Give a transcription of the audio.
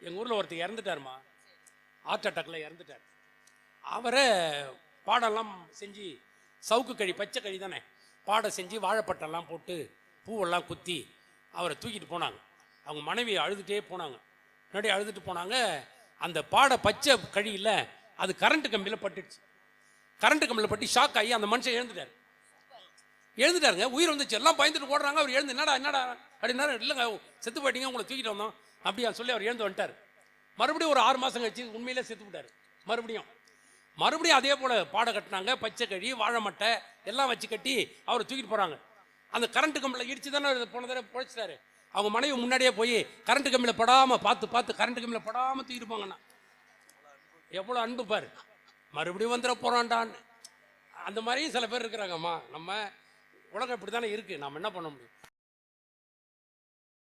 எங்கள் ஊரில் ஒருத்தர் இறந்துட்டாருமா. ஹார்ட் அட்டாக்ல இறந்துட்டார். அவரை பாடெல்லாம் செஞ்சு சவுக்கு கழி பச்சை கழி தானே. பாடம் செஞ்சு வாழைப்பட்டெல்லாம் போட்டு பூவெல்லாம் குத்தி அவரை தூக்கிட்டு போனாங்க. அவங்க மனைவி அழுதுகிட்டே போனாங்க. முன்னாடி அழுதுட்டு போனாங்க. அந்த பாட பச்சை கழியில் அது கரண்ட்டு கம்பியில் பட்டுடுச்சு. கரண்ட்டு கம்பியில் பட்டு ஷாக் ஆகி அந்த மனுஷன் எழுந்துட்டார். எழுந்துட்டாருங்க. உயிர் வந்துச்சு. எல்லாம் பயந்துட்டு ஓடுறாங்க. அவர் எழுந்து என்னடா என்னடா? அப்படின்னா இல்லைங்க செத்து போயிட்டீங்க. உங்களை தூக்கிட்டு வந்தோம். அப்படியா சொல்லி அவர் எழுந்து வந்துட்டார். மறுபடியும் ஒரு ஆறு மாதம் கழிச்சு உண்மையிலே செத்து விட்டார் மறுபடியும். மறுபடியும் அதே போல் பாடம் கட்டினாங்க பச்சை கழி வாழை மட்டை எல்லாம் வச்சு கட்டி அவரை தூக்கிட்டு போகிறாங்க அந்த கரண்ட் கம்பியில் இடிச்சு தானே போன தடவை பிழைச்சிட்டாரு. அவங்க மனைவி முன்னாடியே போய் கரண்ட் கம்பியில் படாமல் பார்த்து பார்த்து கரண்ட் கம்பியில் படாமல் தூக்கிட்டு போங்கண்ணா. எவ்வளோ அன்பு பாரு. மறுபடியும் வந்துட போகிறான்டான்னு அந்த மாதிரியும் சில பேர் இருக்கிறாங்கம்மா. நம்ம உலகம் இப்படி தானே இருக்குது நம்ம என்ன பண்ண முடியும்?